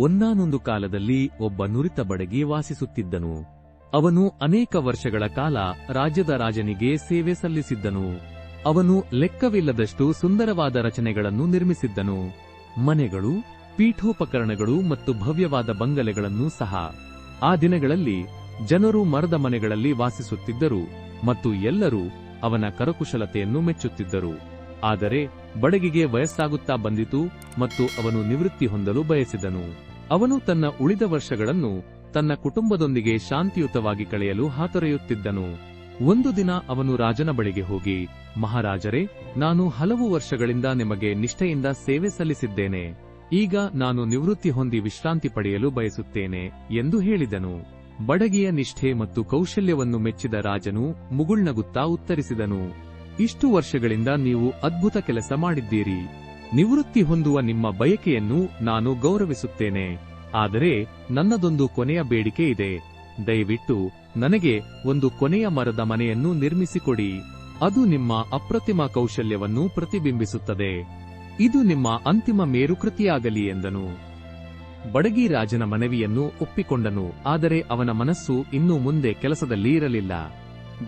ಒಂದಾನೊಂದು ಕಾಲದಲ್ಲಿ ಒಬ್ಬ ನುರಿತ ಬಡಗಿ ವಾಸಿಸುತ್ತಿದ್ದನು. ಅವನು ಅನೇಕ ವರ್ಷಗಳ ಕಾಲ ರಾಜ್ಯದ ರಾಜನಿಗೆ ಸೇವೆ ಸಲ್ಲಿಸಿದ್ದನು. ಅವನು ಲೆಕ್ಕವಿಲ್ಲದಷ್ಟು ಸುಂದರವಾದ ರಚನೆಗಳನ್ನು ನಿರ್ಮಿಸಿದ್ದನು. ಮನೆಗಳು, ಪೀಠೋಪಕರಣಗಳು ಮತ್ತು ಭವ್ಯವಾದ ಬಂಗಲೆಗಳನ್ನು ಸಹ. ಆ ದಿನಗಳಲ್ಲಿ ಜನರು ಮರದ ಮನೆಗಳಲ್ಲಿ ವಾಸಿಸುತ್ತಿದ್ದರು ಮತ್ತು ಎಲ್ಲರೂ ಅವನ ಕರಕುಶಲತೆಯನ್ನು ಮೆಚ್ಚುತ್ತಿದ್ದರು. ಆದರೆ ಬಡಗಿಗೆ ವಯಸ್ಸಾಗುತ್ತಾ ಬಂದಿತು ಮತ್ತು ಅವನು ನಿವೃತ್ತಿ ಹೊಂದಲು ಬಯಸಿದನು. ಅವನು ತನ್ನ ಉಳಿದ ವರ್ಷಗಳನ್ನು ತನ್ನ ಕುಟುಂಬದೊಂದಿಗೆ ಶಾಂತಿಯುತವಾಗಿ ಕಳೆಯಲು ಹಾತೊರೆಯುತ್ತಿದ್ದನು. ಒಂದು ದಿನ ಅವನು ರಾಜನ ಬಳಿಗೆ ಹೋಗಿ, ಮಹಾರಾಜರೇ, ನಾನು ಹಲವು ವರ್ಷಗಳಿಂದ ನಿಮಗೆ ನಿಷ್ಠೆಯಿಂದ ಸೇವೆ ಸಲ್ಲಿಸಿದ್ದೇನೆ. ಈಗ ನಾನು ನಿವೃತ್ತಿ ಹೊಂದಿ ವಿಶ್ರಾಂತಿ ಪಡೆಯಲು ಬಯಸುತ್ತೇನೆ, ಎಂದು ಹೇಳಿದನು. ಬಡಗಿಯ ನಿಷ್ಠೆ ಮತ್ತು ಕೌಶಲ್ಯವನ್ನು ಮೆಚ್ಚಿದ ರಾಜನು ಮುಗುಳ್ನಗುತ್ತಾ ಉತ್ತರಿಸಿದನು. ಇಷ್ಟು ವರ್ಷಗಳಿಂದ ನೀವು ಅದ್ಭುತ ಕೆಲಸ ಮಾಡಿದ್ದೀರಿ. ನಿವೃತ್ತಿ ಹೊಂದುವ ನಿಮ್ಮ ಬಯಕೆಯನ್ನು ನಾನು ಗೌರವಿಸುತ್ತೇನೆ. ಆದರೆ ನನ್ನದೊಂದು ಕೊನೆಯ ಬೇಡಿಕೆ ಇದೆ. ದಯವಿಟ್ಟು ನನಗೆ ಒಂದು ಕೊನೆಯ ಮರದ ಮನೆಯನ್ನು ನಿರ್ಮಿಸಿಕೊಡಿ. ಅದು ನಿಮ್ಮ ಅಪ್ರತಿಮ ಕೌಶಲ್ಯವನ್ನು ಪ್ರತಿಬಿಂಬಿಸುತ್ತದೆ. ಇದು ನಿಮ್ಮ ಅಂತಿಮ ಮೇರುಕೃತಿಯಾಗಲಿ ಎಂದನು. ಬಡಗಿ ರಾಜನ ಮನವಿಯನ್ನು ಒಪ್ಪಿಕೊಂಡನು, ಆದರೆ ಅವನ ಮನಸ್ಸು ಇನ್ನು ಮುಂದೆ ಕೆಲಸದಲ್ಲಿ ಇರಲಿಲ್ಲ.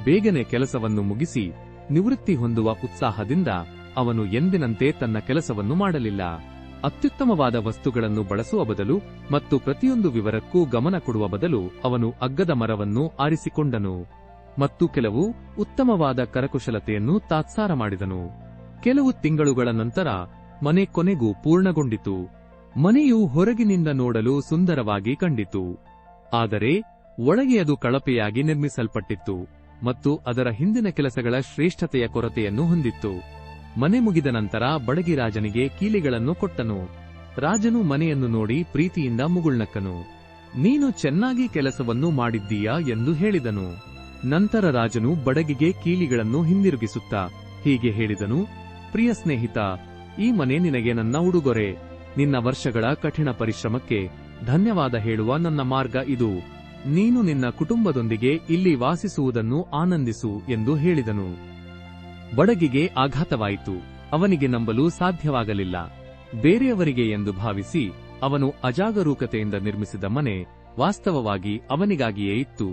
ಬೇಗನೆ ಕೆಲಸವನ್ನು ಮುಗಿಸಿ ನಿವೃತ್ತಿ ಹೊಂದುವ ಉತ್ಸಾಹದಿಂದ ಅವನು ಎಂದಿನಂತೆ ತನ್ನ ಕೆಲಸವನ್ನು ಮಾಡಲಿಲ್ಲ. ಅತ್ಯುತ್ತಮವಾದ ವಸ್ತುಗಳನ್ನು ಬಳಸುವ ಬದಲು ಮತ್ತು ಪ್ರತಿಯೊಂದು ವಿವರಕ್ಕೂ ಗಮನ ಕೊಡುವ ಬದಲು ಅವನು ಅಗ್ಗದ ಮರವನ್ನು ಆರಿಸಿಕೊಂಡನು. ಮತ್ತು ಕೆಲವು ಉತ್ತಮವಾದ ಕರಕುಶಲತೆಯನ್ನು ತಾತ್ಸಾರ ಮಾಡಿದನು. ಕೆಲವು ತಿಂಗಳುಗಳ ನಂತರ ಮನೆ ಕೊನೆಗೂ ಪೂರ್ಣಗೊಂಡಿತು. ಮನೆಯು ಹೊರಗಿನಿಂದ ನೋಡಲು ಸುಂದರವಾಗಿ ಕಂಡಿತು. ಆದರೆ ಒಳಗೆ ಅದು ಕಳಪೆಯಾಗಿ ನಿರ್ಮಿಸಲ್ಪಟ್ಟಿತ್ತು ಮತ್ತು ಅದರ ಹಿಂದಿನ ಕೆಲಸಗಳ ಶ್ರೇಷ್ಠತೆಯ ಕೊರತೆಯನ್ನು ಹೊಂದಿತ್ತು. ಮನೆ ಮುಗಿದ ನಂತರ ಬಡಗಿ ರಾಜನಿಗೆ ಕೀಲಿಗಳನ್ನು ಕೊಟ್ಟನು. ರಾಜನು ಮನೆಯನ್ನು ನೋಡಿ ಪ್ರೀತಿಯಿಂದ ಮುಗುಳ್ನಕ್ಕನು. ನೀನು ಚೆನ್ನಾಗಿ ಕೆಲಸವನ್ನು ಮಾಡಿದ್ದೀಯಾ ಎಂದು ಹೇಳಿದನು. ನಂತರ ರಾಜನು ಬಡಗಿಗೆ ಕೀಲಿಗಳನ್ನು ಹಿಂದಿರುಗಿಸುತ್ತಾ ಹೀಗೆ ಹೇಳಿದನು. ಪ್ರಿಯ ಸ್ನೇಹಿತ, ಈ ಮನೆ ನಿನಗೆ ನನ್ನ ಉಡುಗೊರೆ. ನಿನ್ನ ವರ್ಷಗಳ ಕಠಿಣ ಪರಿಶ್ರಮಕ್ಕೆ ಧನ್ಯವಾದ ಹೇಳುವ ನನ್ನ ಮಾರ್ಗ ಇದು. ನೀನು ನಿನ್ನ ಕುಟುಂಬದೊಂದಿಗೆ ಇಲ್ಲಿ ವಾಸಿಸುವುದನ್ನು ಆನಂದಿಸು ಎಂದು ಹೇಳಿದನು. ಬಡಗಿಗೆ ಆಘಾತವಾಯಿತು. ಅವನಿಗೆ ನಂಬಲು ಸಾಧ್ಯವಾಗಲಿಲ್ಲ. ಬೇರೆಯವರಿಗೆ ಎಂದು ಭಾವಿಸಿ ಅವನು ಅಜಾಗರೂಕತೆಯಿಂದ ನಿರ್ಮಿಸಿದ ಮನೆ ವಾಸ್ತವವಾಗಿ ಅವನಿಗಾಗಿಯೇ ಇತ್ತು.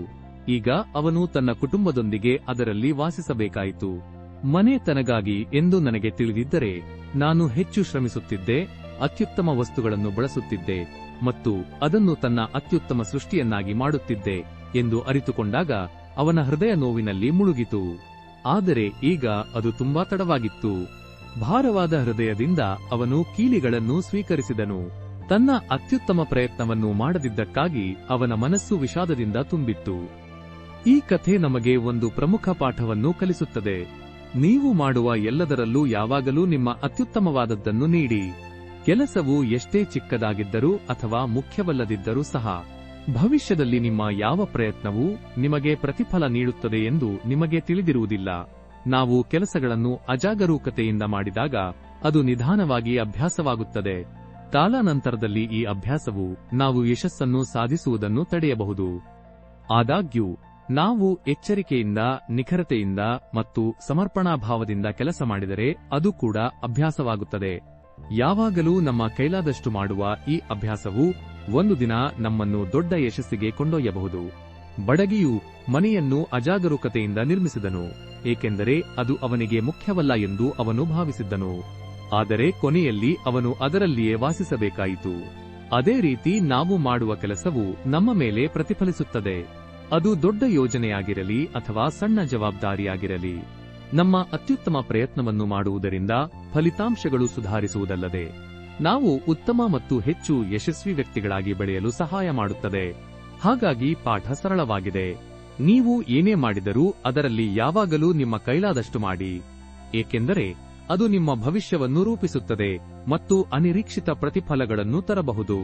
ಈಗ ಅವನು ತನ್ನ ಕುಟುಂಬದೊಂದಿಗೆ ಅದರಲ್ಲಿ ವಾಸಿಸಬೇಕಾಯಿತು. ಮನೆ ತನಗಾಗಿ ಎಂದು ನನಗೆ ತಿಳಿದಿದ್ದರೆ ನಾನು ಹೆಚ್ಚು ಶ್ರಮಿಸುತ್ತಿದ್ದೆ, ಅತ್ಯುತ್ತಮ ವಸ್ತುಗಳನ್ನು ಬಳಸುತ್ತಿದ್ದೆ ಮತ್ತು ಅದನ್ನು ತನ್ನ ಅತ್ಯುತ್ತಮ ಸೃಷ್ಟಿಯನ್ನಾಗಿ ಮಾಡುತ್ತಿದ್ದೆ ಎಂದು ಅರಿತುಕೊಂಡಾಗ ಅವನ ಹೃದಯ ನೋವಿನಲ್ಲಿ ಮುಳುಗಿತು. ಆದರೆ ಈಗ ಅದು ತುಂಬಾ ತಡವಾಗಿತ್ತು. ಭಾರವಾದ ಹೃದಯದಿಂದ ಅವನು ಕೀಲಿಗಳನ್ನು ಸ್ವೀಕರಿಸಿದನು. ತನ್ನ ಅತ್ಯುತ್ತಮ ಪ್ರಯತ್ನವನ್ನು ಮಾಡದಿದ್ದಕ್ಕಾಗಿ ಅವನ ಮನಸ್ಸು ವಿಷಾದದಿಂದ ತುಂಬಿತ್ತು. ಈ ಕಥೆ ನಮಗೆ ಒಂದು ಪ್ರಮುಖ ಪಾಠವನ್ನು ಕಲಿಸುತ್ತದೆ. ನೀವು ಮಾಡುವ ಎಲ್ಲದರಲ್ಲೂ ಯಾವಾಗಲೂ ನಿಮ್ಮ ಅತ್ಯುತ್ತಮವಾದದ್ದನ್ನು ನೀಡಿ. ಕೆಲಸವು ಎಷ್ಟೇ ಚಿಕ್ಕದಾಗಿದ್ದರೂ ಅಥವಾ ಮುಖ್ಯವಲ್ಲದಿದ್ದರೂ ಸಹ. ಭವಿಷ್ಯದಲ್ಲಿ ನಿಮ್ಮ ಯಾವ ಪ್ರಯತ್ನವು ನಿಮಗೆ ಪ್ರತಿಫಲ ನೀಡುತ್ತದೆ ಎಂದು ನಿಮಗೆ ತಿಳಿದಿರುವುದಿಲ್ಲ. ನಾವು ಕೆಲಸಗಳನ್ನು ಅಜಾಗರೂಕತೆಯಿಂದ ಮಾಡಿದಾಗ ಅದು ನಿಧಾನವಾಗಿ ಅಭ್ಯಾಸವಾಗುತ್ತದೆ. ಕಾಲಾನಂತರದಲ್ಲಿ ಈ ಅಭ್ಯಾಸವು ನಾವು ಯಶಸ್ಸನ್ನು ಸಾಧಿಸುವುದನ್ನು ತಡೆಯಬಹುದು. ಆದಾಗ್ಯೂ, ನಾವು ಎಚ್ಚರಿಕೆಯಿಂದ, ನಿಖರತೆಯಿಂದ ಮತ್ತು ಸಮರ್ಪಣಾಭಾವದಿಂದ ಕೆಲಸ ಮಾಡಿದರೆ ಅದು ಕೂಡ ಅಭ್ಯಾಸವಾಗುತ್ತದೆ. ಯಾವಾಗಲೂ ನಮ್ಮ ಕೈಲಾದಷ್ಟು ಮಾಡುವ ಈ ಅಭ್ಯಾಸವು ಒಂದು ದಿನ ನಮ್ಮನ್ನು ದೊಡ್ಡ ಯಶಸ್ಸಿಗೆ ಕೊಂಡೊಯ್ಯಬಹುದು. ಬಡಗಿಯು ಮನೆಯನ್ನು ಅಜಾಗರೂಕತೆಯಿಂದ ನಿರ್ಮಿಸಿದನು, ಏಕೆಂದರೆ ಅದು ಅವನಿಗೆ ಮುಖ್ಯವಲ್ಲ ಎಂದು ಅವನು ಭಾವಿಸಿದ್ದನು. ಆದರೆ ಕೊನೆಯಲ್ಲಿ ಅವನು ಅದರಲ್ಲಿಯೇ ವಾಸಿಸಬೇಕಾಯಿತು. ಅದೇ ರೀತಿ ನಾವು ಮಾಡುವ ಕೆಲಸವು ನಮ್ಮ ಮೇಲೆ ಪ್ರತಿಫಲಿಸುತ್ತದೆ. ಅದು ದೊಡ್ಡ ಯೋಜನೆಯಾಗಿರಲಿ ಅಥವಾ ಸಣ್ಣ ಜವಾಬ್ದಾರಿಯಾಗಿರಲಿ. ನಮ್ಮ ಅತ್ಯುತ್ತಮ ಪ್ರಯತ್ನವನ್ನು ಮಾಡುವುದರಿಂದ ಫಲಿತಾಂಶಗಳು ಸುಧಾರಿಸುವುದಲ್ಲದೆ ನಾವು ಉತ್ತಮ ಮತ್ತು ಹೆಚ್ಚು ಯಶಸ್ವಿ ವ್ಯಕ್ತಿಗಳಾಗಿ ಬೆಳೆಯಲು ಸಹಾಯ ಮಾಡುತ್ತದೆ. ಹಾಗಾಗಿ ಪಾಠ ಸರಳವಾಗಿದೆ. ನೀವು ಏನೇ ಮಾಡಿದರೂ ಅದರಲ್ಲಿ ಯಾವಾಗಲೂ ನಿಮ್ಮ ಕೈಲಾದಷ್ಟು ಮಾಡಿ. ಏಕೆಂದರೆ ಅದು ನಿಮ್ಮ ಭವಿಷ್ಯವನ್ನು ರೂಪಿಸುತ್ತದೆ ಮತ್ತು ಅನಿರೀಕ್ಷಿತ ಪ್ರತಿಫಲಗಳನ್ನು ತರಬಹುದು.